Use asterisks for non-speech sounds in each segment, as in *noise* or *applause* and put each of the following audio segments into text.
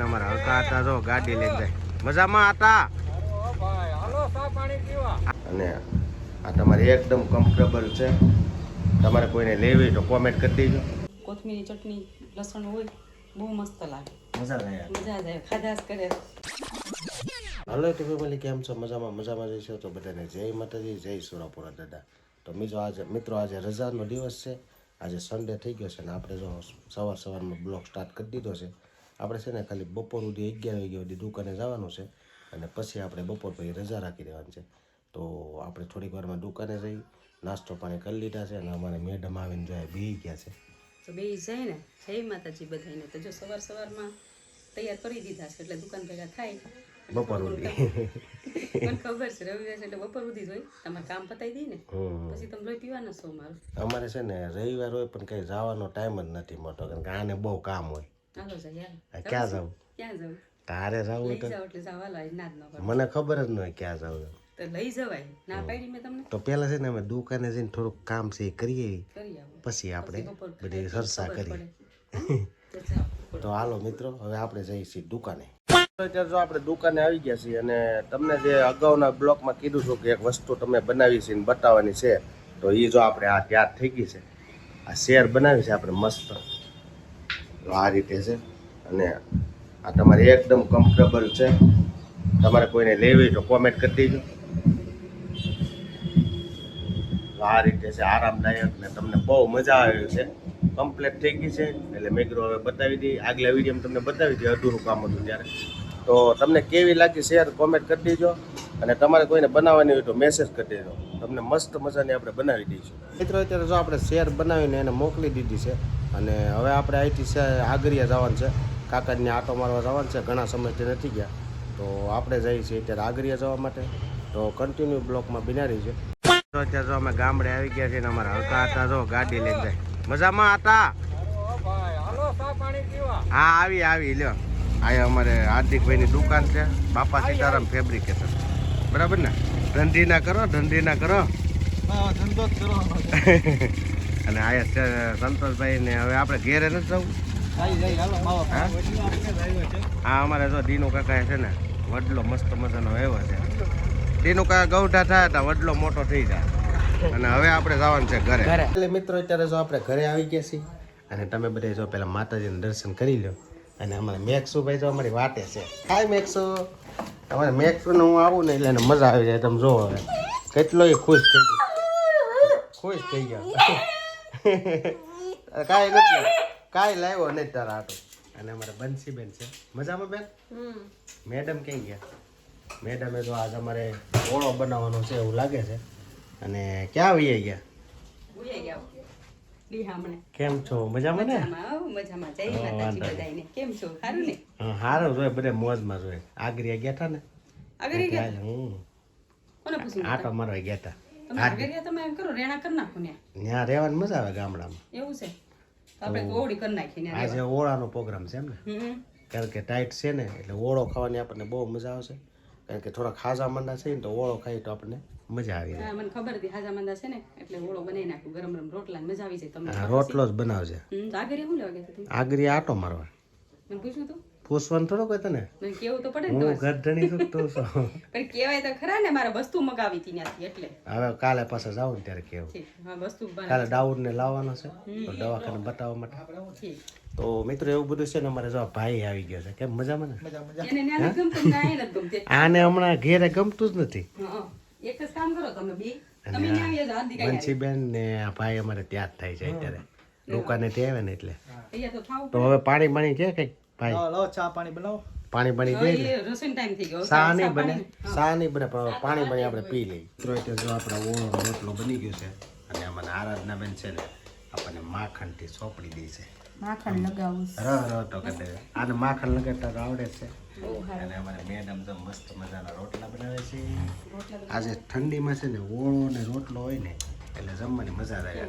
અમારા હલકા હતા જો ગાડી જાય. મજામાં હતા? અને આ તમારી એકદમ કમ્ફર્ટેબલ છે. તમારે કોઈને લેવી તો કોમેન્ટ કરી દેજો. કોથમીરની ચટણી લસણ હોય બહુ મસ્ત લાગે. મજા લાગે મજા આવે ખાધાસ કરે. હલો તો ફેમિલી કેમ છો? મજામાં મજામાં જઈશો તો બધાને જય માતાજી જય સુરાપુરા દાદા. તો મિત્રો આજે મિત્રો આજે રજાનો દિવસ છે. આજે સન્ડે થઈ ગયો છે ને આપણે જો સવાર સવારમાં બ્લોગ સ્ટાર્ટ કરી દીધો છે. આપણે છે ને ખાલી બપોર સુધી અગિયાર વાગ્યા સુધી દુકાને જવાનું છે અને પછી આપણે બપોર પછી રજા રાખી દેવાની છે. તો આપણે થોડીક વારમાં દુકાને જઈ નાસ્તો પાણી કરી લીધા છે અને અમારે મેડમ આવીને જોયા બે ગયા છે. તો બે જાય ને. જય માતાજી બધાને તો જો સવાર સવારમાં તૈયાર કરી દીધા છે એટલે દુકાન ભેગા થાય. બપોર સુધી. મને ખબર છે રવિવાર એટલે બપોર સુધી જ હોય. તમારે કામ પતાવી દઈ ને. પછી તમે લોહી પીવાના છો મારું અમારે છે ને રવિવાર હોય પણ કંઈ જવાનો ટાઈમ જ નથી મળતો કારણ કે આને બહુ કામ હોય. ક્યાં જવું ક્યાં જવું તારે જવું તો? એટલે જાવ ના જ ન મને ખબર જ ન હોય ક્યાં જવું તો લઈ જવાય. ના પાડી મેં તમને? તો પહેલાં છે ને અમે દુકાને જઈને થોડુંક કામ છે એ કરીએ. પછી આપણે બધી સરસા કરીએ. તો હાલો મિત્રો હવે આપણે જઈએ છીએ દુકાને. અત્યારે જો આપણે દુકાને આવી ગયા છીએ અને તમને જે અગાઉના બ્લોકમાં કીધું હતું કે એક વસ્તુ તમે બનાવી છે ને બતાવવાની છે તો એ જો આપણે આ તૈયાર થઈ ગઈ છે. આ શેર બનાવી છે આપણે મસ્ત. તો આ રીતે છે. અને આ તમારી એકદમ કમ્ફર્ટેબલ છે. તમારે કોઈને લેવી તો કોમેન્ટ કરી દેજો. આ રીતે છે, આરામદાયક ને તમને બહુ મજા આવી છે. કમ્પ્લીટ થઈ ગઈ છે. એટલે મેગ્રો હવે બતાવી દઈ આગલા વીડિયો તમને બતાવી દઈએ અધૂરું કામ હતું ત્યારે. તો તમને કેવી લાગી શેર કોમેન્ટ કરી દેજો. અને તમારે કોઈને બનાવવાની હોય તો મેસેજ કરી દેજો. તમને મસ્ત મજાની આપણે બનાવી દઈશું. મિત્રો, અત્યારે જો આપણે શેર બનાવીને એને મોકલી દીધી છે, અને હવે આપણે અહીંથી આગરિયા જવાનું છે. કાકાને આટો મારવા જવાનું છે, ઘણા સમયથી નથી ગયા. તો આપણે જઈએ છીએ અત્યારે આગરિયા જવા માટે. તો કન્ટિન્યુ બ્લોકમાં બિનારી છે. અત્યારે જો અમે ગામડે આવી ગયા છીએ અમારા હલકા હતા, જો ગાડી લઈને જાય. મજામાં હતા? હા, આવી આવી, લ્યો. આ અમારે હાર્દિકભાઈની દુકાન છે, બાપા સીતારામ ફેબ્રિકેશન બરાબર ને? ધંધી ના કરો ધંધી ના કરો. *laughs* અને આયા સંતોષભાઈ ને હવે આપણે ઘેરે નથી જવું? હા? અમારે જો દીનુ કાકા છે ને વડલો મસ્ત મજાનો આવ્યો છે. દીનુ કાકા ગૌઠા થયા હતા વડલો મોટો થઈ જાય. અને હવે આપણે જવાનું છે ઘરે. એટલે મિત્રો અત્યારે જો આપણે ઘરે આવી ગયા છીએ અને તમે બધા જો પેલા માતાજીના દર્શન કરી લો અને અમારે મેક્સુભાઈ જો અમારી વાટે છે. હાય મેક્સુ તમારે મેક્સુ હું આવું ને એટલે એને મજા આવી જાય તમે જોવો હવે. કેટલો એ ખુશ થઈ ગયો. ખુશ થઈ ગયા. *laughs* કાંઈ નથી કાંઈ લાવ્યો નહીં તારા આટો અને અમારે બંસીબેન છે. મજામાં બેન? મેડમ ક્યાં ગયા? મેડમે તો આજ અમારે ઓળો બનાવવાનો છે એવું લાગે છે. અને ક્યાં આવીએ ગયા? ગયા. કેમ છો? મજામાં ને? મજામાં જય માતાજી બધાયને. કેમ છો? સારું ને? હા સારું બધે મોજમાં જોઈએ આગળ ગયા હતા ને? આગળ ગયા? હું. કોને પૂછ્યું આટો મારવા ગયા હતા તમે તમે એમ કરો રેણા કરી નાખો ને. ત્યાં રહેવાની મજા આવે ગામડામાં. એવું છે? આપણે ઓળી કરી નાખી આજે ઓળાનો પ્રોગ્રામ છે એમ ને? કારણ કે ટાઈટ છે ને એટલે ઓળો ખાવાની આપણને બહુ મજા આવશે. કારણ કે થોડા ખાજા મંડા છે ને તો ઓળો ખાઈ તો આપણને મજા આવી જાય. મને ખબર હતી હાજા મંદા છે ને એટલે ઓળો બનાવી નાખું ગરમ ગરમ રોટલા મજા આવી જાય તમને રોટલો જ બનાવજે. આગરી શું લાગે હતા? આટો મારવા મને પૂછ્યું તું? પૂછવાનું થોડો કોઈ તને? કેવું તો પડે હું. છું તું *laughs* પણ કહેવાય તો ખરા ને મારે વસ્તુ મગાવી હતી ત્યાંથી એટલે. હવે કાલે પાછા જાવ ને ત્યારે કેવું. હા વસ્તુ કાલે ડાઉટ ને લાવવાનો છે તો દવાખાને બતાવવા માટે. તો મિત્રો એવું બધું છે ને અમારે જો ભાઈ આવી ગયો છે. કેમ મજામાં ને? આને હમણાં ઘેરે ગમતું જ નથી. એક જ કામ કરો તમે બે. તમે ન્યા આવી જાવ અહીંયા બંસીબેન ને આ ભાઈ અમારે ત્યાં જ થાય છે અત્યારે. દુકાને થી આવે ને એટલે. અહીંયા તો હવે પાણી પાણી છે કંઈક ભાઈ? ચા પાણી બનાવો. પાણી પાણી દે. રસોઈ ટાઈમ થઈ ગયો. સા નહીં બને સા નહીં બને પણ પાણી પાણી આપણે પી લઈએ. મિત્રો એટલે જો આપણે ઓળો રોટલો બની ગયો છે અને અમારે આરાધના બેન છે ને આપણને માખણથી સોંપડી દે છે. માખણ લગાવું રહ રહ તો કરી આને માખણ લગાડતા તો આવડે જ છે. અને અમારે મેડમ તો મસ્ત મજાના રોટલા બનાવે છે. આજે ઠંડીમાં છે ને ઓળો ને રોટલો હોય ને એટલે જમવાની મજા આવે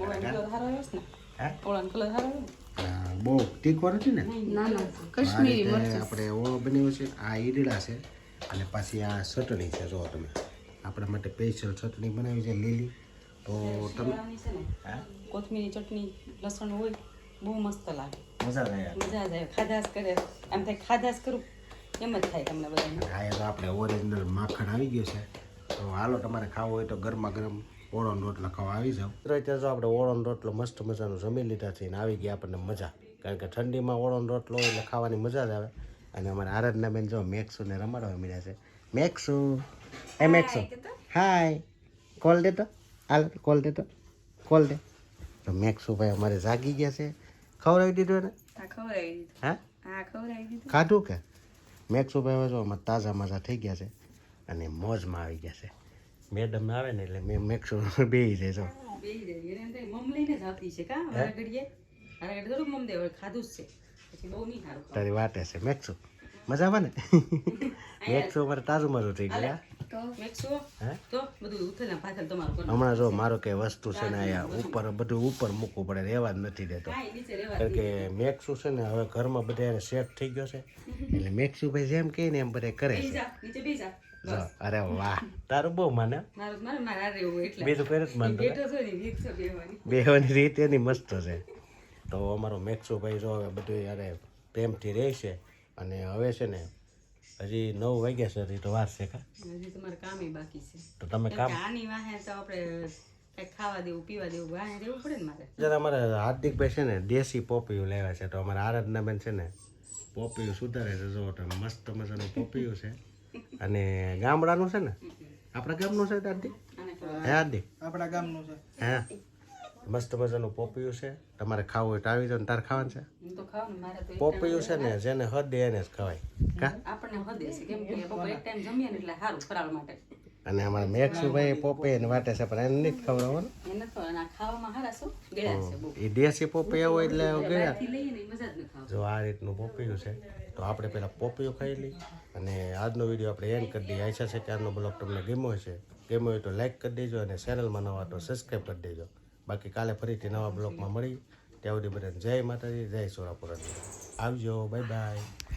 બહુ તીખો નથી ને? આપણે ઓળો બન્યો છે આ ઈડલા છે અને પાછી આ ચટણી છે જો તમે. આપણા માટે સ્પેશિયલ ચટણી બનાવી છે લીલી. તો તમે હા? કોથમીરની ચટણી લસણ હોય બહુ મસ્ત લાગે. મજા આવે મજા આવે. ખાધાસ કરે. આમ થાય ખાધાસ કરું. એમ જ થાય તમને બધાને. એ તો આપણે ઓરિજિનલ માખણ આવી ગયું છે. તો હાલો તમારે ખાવું હોય તો ગરમા ગરમ ઓળોનો રોટલો ખાવા આવી જાવ અત્યારે જો આપણે ઓળોનો રોટલો મસ્ત મજાનો જમી લીધા છે ને આવી ગયા આપણને મજા. કારણ કે ઠંડીમાં ઓળોનો રોટલો એટલે ખાવાની મજા જ આવે. અને અમારા આરાધના બેન જો મેક્સુને રમાડવા મળ્યા છે. મેક્સુ એ મેક્સુ. હાય કોલ દે તો. હાલ કોલ દે તો. કોલ દે. તો મેક્સુ ભાઈ અમારે જાગી ગયા છે. ખવડાવી દીધું ને ખવડાવી દીધું. હા ખવડાવી દીધું. ખાધું કે? મેક્સુ ભાઈ હવે જો તાજા માજા થઈ ગયા છે અને મોજમાં આવી ગયા છે. મેડમ આવે ને એટલે મેં મેક્સો *laughs* બે જાય જો તારી વાટે છે મેક્સુ. મજા આવે ને *laughs* મેક્સુ અમારે તાજું મારું થઈ ગયા હમણાં જો મારો કે વસ્તુ છે ને અહીંયા ઉપર બધું ઉપર મૂકવું પડે રહેવા જ નથી દેતો. કાંઈ નીચે રહેવા કારણ કે મેક્સુ છે ને હવે ઘરમાં બધા એને સેટ થઈ ગયો છે. એટલે મેક્સુ ભાઈ જેમ કહે ને એમ બધા કરે છે. અરે વાહ. તારું બહુ માને મારું મારું મારા બીજું કરે જ માનતો બેહવાની. રીત એની મસ્ત છે. તો અમારો મેક્સુ ભાઈ જો હવે બધું યારે પ્રેમથી રહે છે. અને હવે છે ને હજી નવ વાગ્યા છે હજી તો વાર છે કા? હજી તમારે કામ બાકી છે. તો તમે કામ આની વાહે તો આપણે ખાવા દેવું પીવા દેવું વાહે દેવું પડે ને મારે? જ્યારે અમારે હાર્દિકભાઈ છે ને દેશી પોપીયું લેવા છે તો અમારે આરાધનાબેન છે ને પોપીયું સુધારે છે જો મસ્ત મજાનું પોપિયું છે. અને ગામડાનું છે ને? આપણા ગામનું છે હાર્દિક? હે હાર્દિક? આપણા ગામનું છે. હે? મસ્ત મજાનું પોપિયું છે. તમારે ખાવું હોય તો આવી જાવ ને તારે ખાવાનું છે? પોપિયું છે ને જેને હદે એને જ ખવાય. કા? આપણને હદે છે કેમ કે બપોરે એક ટાઈમ જમીએ ને એટલે સારું ફરાળ માટે. અને અમારા મેક્સુભાઈ પોપે એને વાટે છે પણ એને નથી ખવડાવવાનું. એ દેશી પોપિયા હોય એટલે ગયા જો આ રીતનું પોપિયું છે તો આપણે પહેલાં પોપિયું ખાઈ લઈ અને આજનો વીડિયો આપણે એન્ડ કરી દઈએ. આશા છે કે આજનો બ્લોગ તમને ગમ્યો છે ગમ્યો હોય તો લાઈક કરી દેજો અને ચેનલમાં નવા તો સબસ્ક્રાઈબ કરી દેજો. બાકી કાલે ફરીથી નવા બ્લોગમાં મળી ત્યાં સુધી બધાને જય માતાજી, જય સોરાપુરા આવજો, બાય બાય.